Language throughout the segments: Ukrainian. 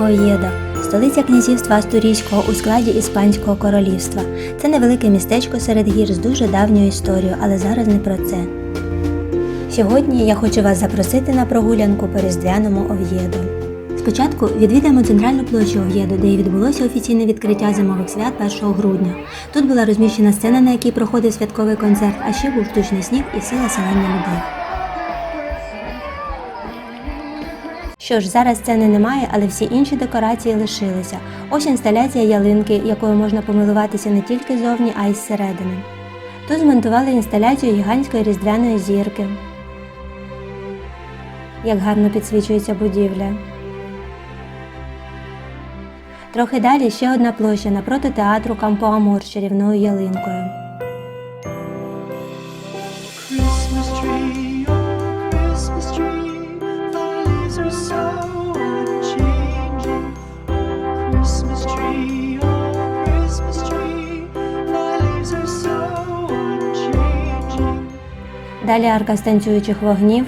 Ов'єдо – столиця князівства Астурійського у складі Іспанського королівства. Це невелике містечко серед гір з дуже давньою історією, але зараз не про це. Сьогодні я хочу вас запросити на прогулянку по різдвяному Ов'єдо. Спочатку відвідаємо центральну площу Ов'єдо, де і відбулося офіційне відкриття зимових свят 1 грудня. Тут була розміщена сцена, на якій проходив святковий концерт, а ще був штучний сніг і сила селення людей. Що ж, зараз сцени немає, але всі інші декорації лишилися. Ось інсталяція ялинки, якою можна помилуватися не тільки зовні, а й зсередини. Тут змонтували інсталяцію гігантської різдвяної зірки. Як гарно підсвічується будівля. Трохи далі ще одна площа напроти театру Кампо Амур з чарівною ялинкою. Далі арка з танцюючих вогнів.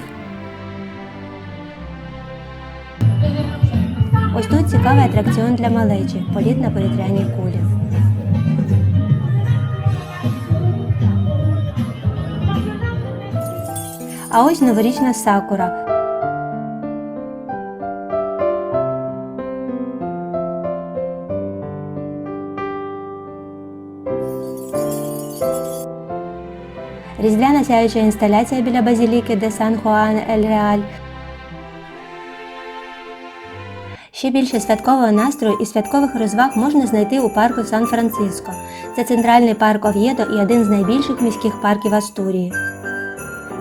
Ось тут цікавий атракціон для малечі політ на повітряній кулі. А ось новорічна сакура. Різдвяна сяюча інсталяція біля базіліки де Сан Хуан Ель Реаль. Ще більше святкового настрою і святкових розваг можна знайти у парку Сан-Франциско. Це центральний парк Ов'єдо і один з найбільших міських парків Астурії.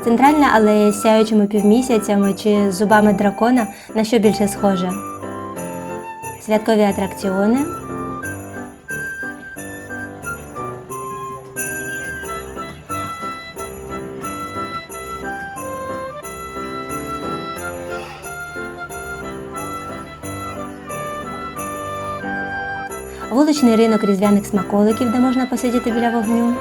Центральна алея з сяючими півмісяцями чи зубами дракона на що більше схоже. Святкові атракціони. Вуличний ринок різдвяних смаколиків, де можна посидіти біля вогню.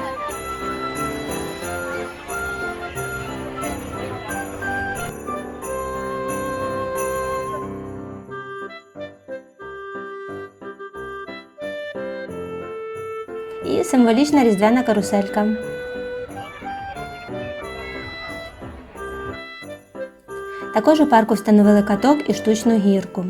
І символічна різдвяна каруселька. Також у парку встановили каток і штучну гірку.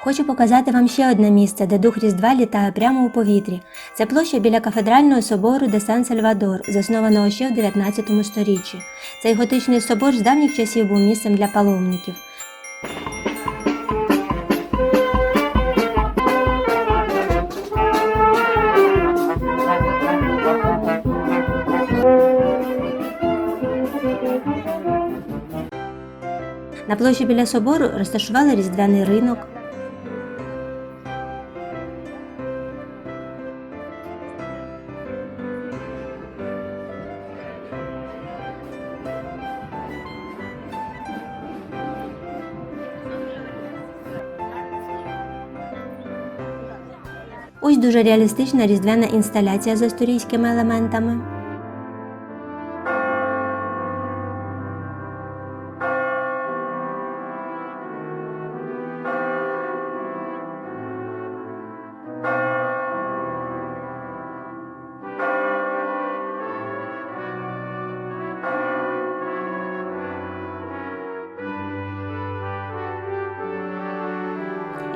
Хочу показати вам ще одне місце, де дух Різдва літає прямо у повітрі. Це площа біля кафедрального собору де Сан Сальвадор, заснованого ще в 19 сторіччі. Цей готичний собор з давніх часів був місцем для паломників. На площі біля собору розташували різдвяний ринок. Ось дуже реалістична різдвяна інсталяція з історійськими елементами.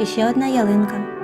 І ще одна ялинка.